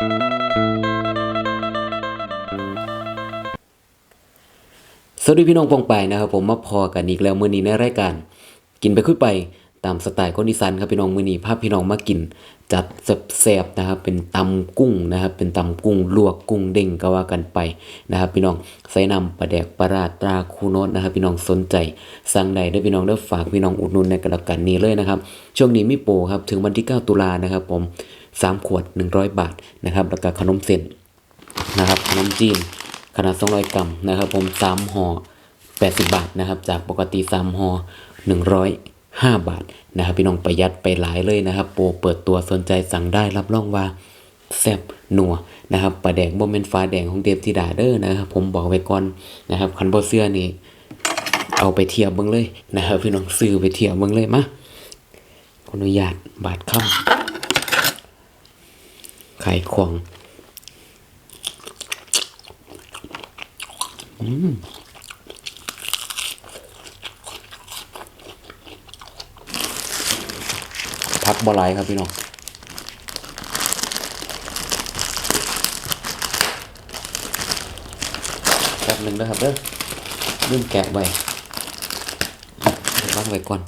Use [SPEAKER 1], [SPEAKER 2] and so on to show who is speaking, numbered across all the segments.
[SPEAKER 1] สวัสดีพี่น้องปองไปนะครับ ผมมาพอกันอีกแล้วมื้อนี้ในรายการ กินไปคุยไปตามสไตล์คนอีสานครับพี่น้องมื้อนี้พาพพี่น้องมากิน จัดแซ่บๆนะครับ เป็นตำกุ้งนะครับ เป็นตำกุ้งลวกกุ้งเด้งก็ว่ากันไปนะครับ พี่น้องใส่น้ำปลาแดกปลาราตราคูโนตนะครับ พี่น้องสนใจสั่งใดได้พี่น้องได้ฝากพี่น้องอุดหนุนในกระกันนี้เลยนะครับ ช่วงนี้มีโปรครับถึงวันที่ 9 ตุลานะครับ ผม สามขวด 100 บาทนะครับแล้วก็ขนมเส้นนะครับขนมจีนขนาด 200 กรัมนะครับ ผม3ห่อ80 บาทนะครับ จากปกติ3ห่อ105 บาทนะครับ พี่น้องประหยัดไปหลายเลยนะครับ โปรเปิดตัวสนใจสั่งได้รับรองว่าแซ่บนัวนะครับปลาแดงบ่แม่นฟ้าแดงของเดฟธิดาเด้อนะครับ ผมบอกไว้ก่อนนะครับคันบ่เสื้อนี่เอาไปเทียบเบิ่งเลยนะครับ พี่น้องซื้อไปเทียบเบิ่งเลยมาขออนุญาตบาทค่ำ ขายของพักบอลายครับพี่น้องแป๊บหนึ่งนะครับเด้อลืมแกะไว้เดี๋ยวางไว้ก่อน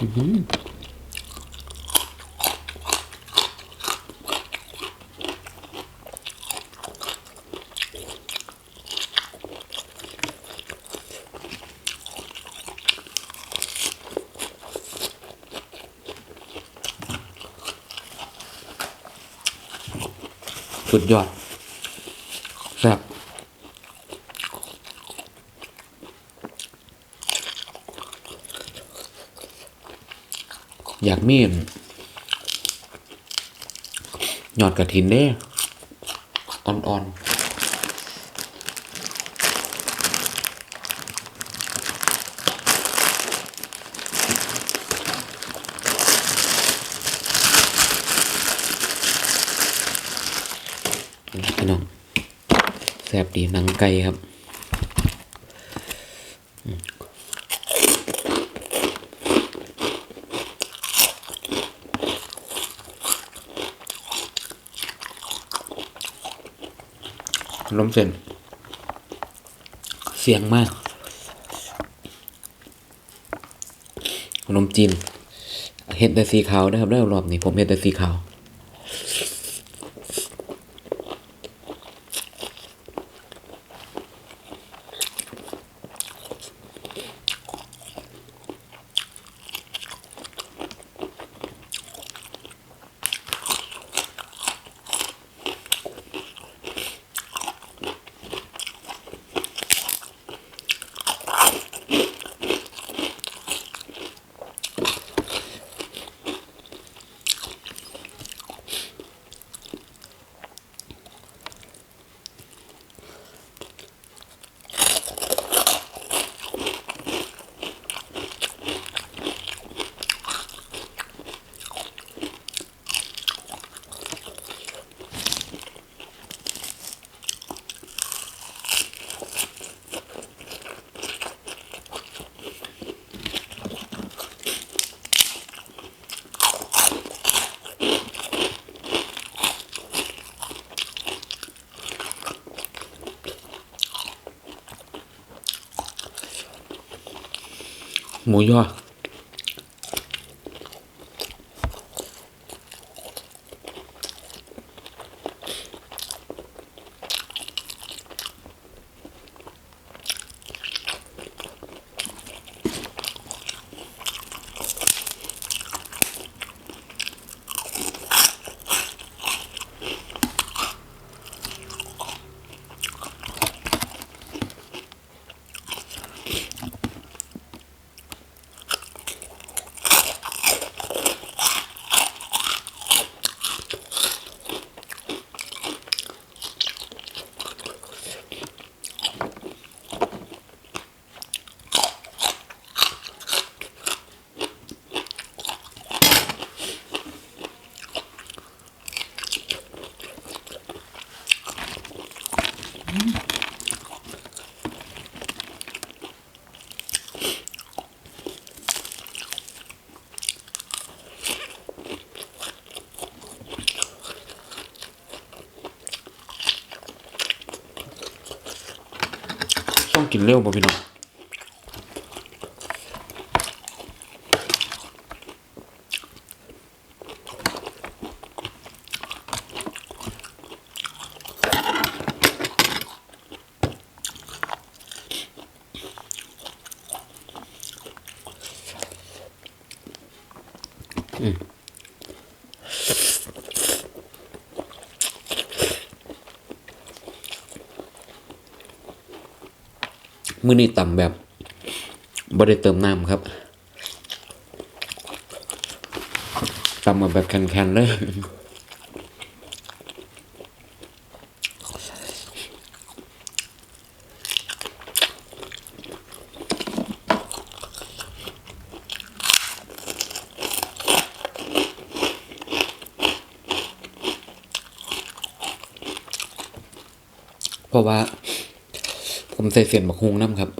[SPEAKER 1] อือ สุดยอดแซ่บอยากมีนหยอดกระถินเด้อ่อนๆนี่พี่น้อง แซ่บดีหนังไก่ครับขนมเส้นเสียงมากขนมจีนเห็ดแต่สีขาวนะครับได้รอบนี้ผมเห็ดแต่สีขาว หมูยอ กินเร็วบ่พี่น้อง มื้อนี้ต่ำแบบบ่ได้เติมน้ำครับต่ำมาแบบแข็งๆเลย เพราะว่า ผม ใส่เสียนบักฮุงน้ำครับ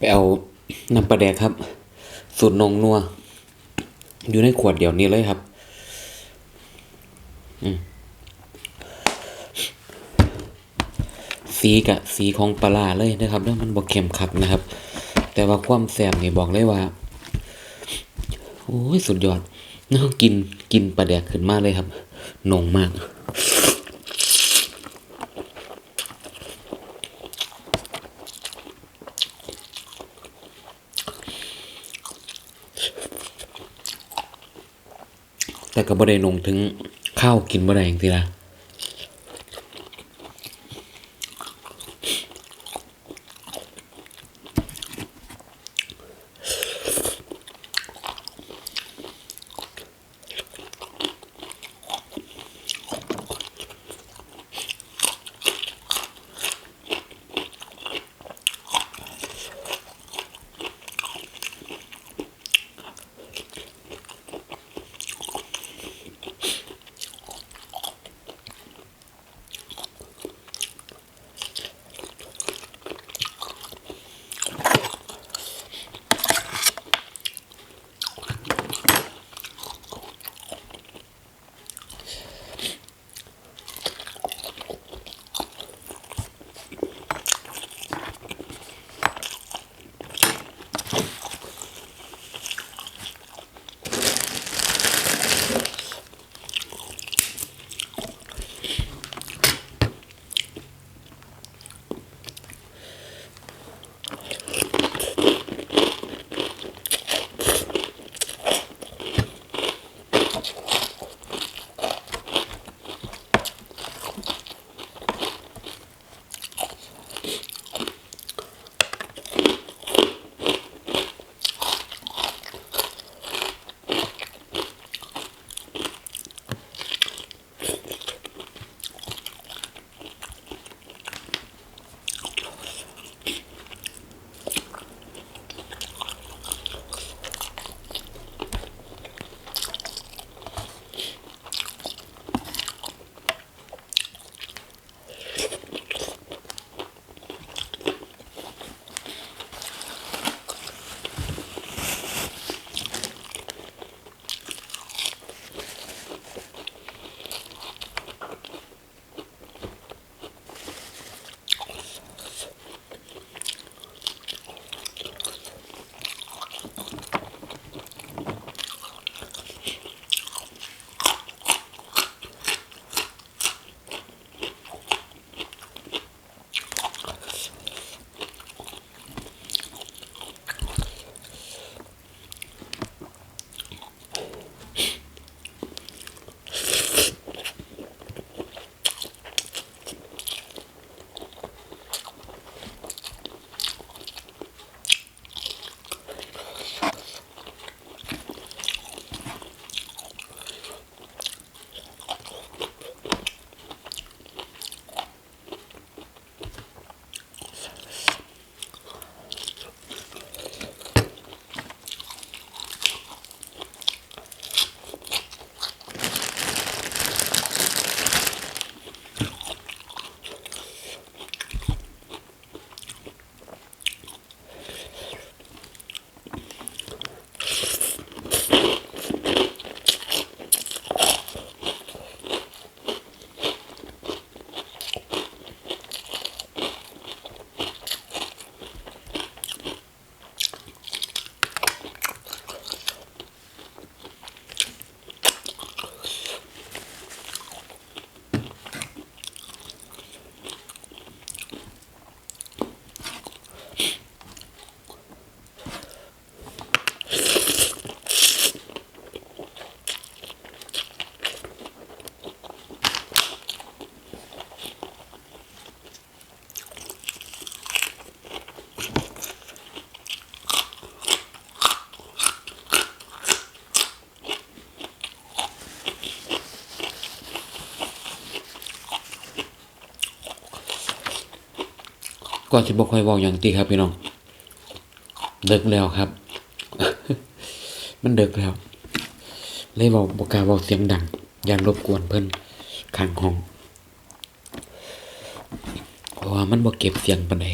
[SPEAKER 1] ไปเอาน้ำปลาแดกครับ สูตรนงนัว อยู่ในขวดเดียวนี้เลยครับสีกะสีของปลาเลยนะครับแล้วมันบอกเค็มคักนะครับ แต่ว่าความแสบนี่บอกเลยว่า โอ้ยสุดยอดน่ากินกินปลาแดกขึ้นมากเลยครับนงมาก แต่ก็บ่ได้นงถึงข้าวกินบ่ได้จริงๆนะ สิบ่ค่อยเว้าหยังติครับพี่น้องเดึกแล้วครับ มันเดึกแล้ว เลยเว้าบ่กล้าเว้าเสียงดังย่านรบกวนเพิ่นข้างห้องเพราะว่ามันบ่เก็บเสียงปานใด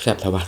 [SPEAKER 1] แซ่บทว่า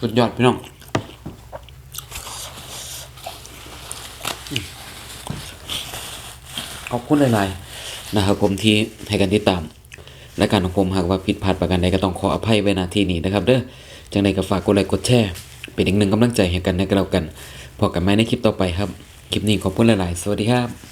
[SPEAKER 1] สุดยอดพี่น้องขอบคุณหลายๆนะครับผมที่ให้กันติดตาม และการของผมหากว่าผิดพลาดประการใดก็ต้องขออภัยไว้ณที่นี้นะครับ เด้อจังใดก็ฝากกดไลค์กดแชร์เป็นอีกหนึ่งกำลังใจให้กันในกันแล้วกันพอกันไหมในคลิปต่อไปครับ คลิปนี้ขอบคุณหลายๆ สวัสดีครับ